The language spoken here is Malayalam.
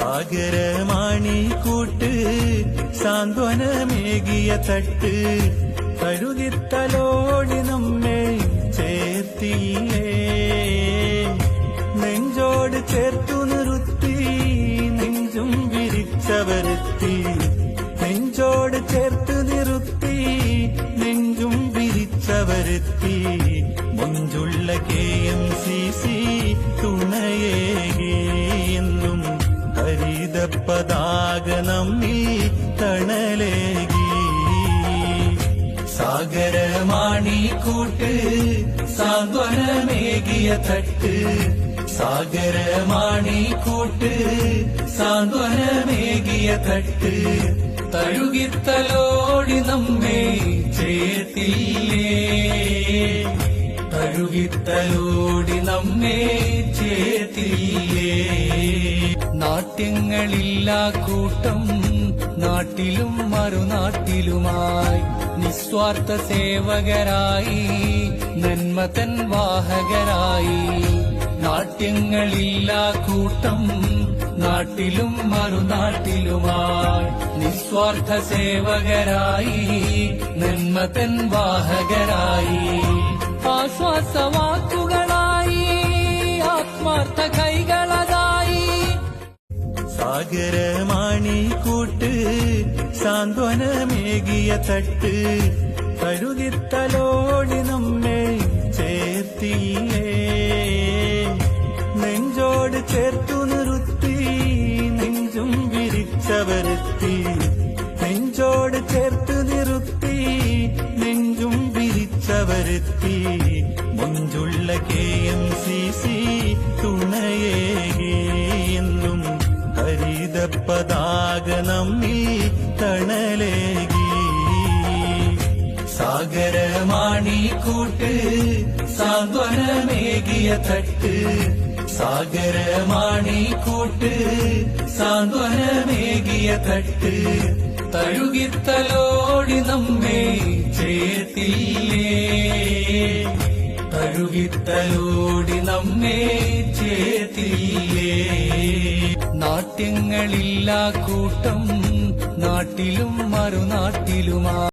സാഗരമാണി കൂട്ട് സാന്ത്വനമേകിയ തട്ട് കഴുകിത്തലോടി നമ്മെ ഹരിത പതാക നമ്മിൽ തണലേകി. സാഗരമാണി കൂട്ട് സാന്ത്വനമേകിയ തട്ട്. സാഗരമാണി കൂട്ട് സാന്ത്വനമേകിയ തട്ട്. തഴുകിത്തലോടി നമ്മെ ചേർത്തില്ലേ? തഴുകിത്തലോടി നമ്മെ ചേർത്തില്ലേ? നാട്യങ്ങളില്ല കൂട്ടം. നാട്ടിലും മറുനാട്ടിലുമായി നിസ്വാർത്ഥ സേവകരായി നന്മതൻ വാഹകരായി. നാട്യങ്ങളില്ല കൂട്ടം. നാട്ടിലും മറുനാട്ടിലുമായി നിസ്വാർത്ഥ സേവകരായി നന്മതൻ വാഹകരായി. ആശ്വാസവാക്കുകളായി ആത്മാർത്ഥ സാഗരമാണി കൂട്ട് സാന്ത്വനമേകിയ തട്ട്. കഴുകിത്തലോടി നമ്മെ ചേർത്തിയേ നെഞ്ചോട് ചേർത്തു നിർത്തി നെഞ്ചും വിരിച്ചവരെത്തി. നെഞ്ചോട് ചേർത്തു നിർത്തി നെഞ്ചും വിരിച്ചവരെത്തി. മുഞ്ചുള്ള കെ നമ്മിൽ തണലേകി. സാഗരമാണി കൂട്ട് സാന്ത്വനമേകിയ തട്ട്. സാഗരമാണി കൂട്ട് സാന്ത്വനമേകിയ തട്ട്. തഴുകിത്തലോടി നമ്മെ ചേർത്തില്ലേ? തഴുകിത്തലോടി നമ്മെ ചേർത്തില്ലേ നാട്യങ്ങളില്ല കൂട്ടം നാട്ടിലും മറുനാട്ടിലുമാ.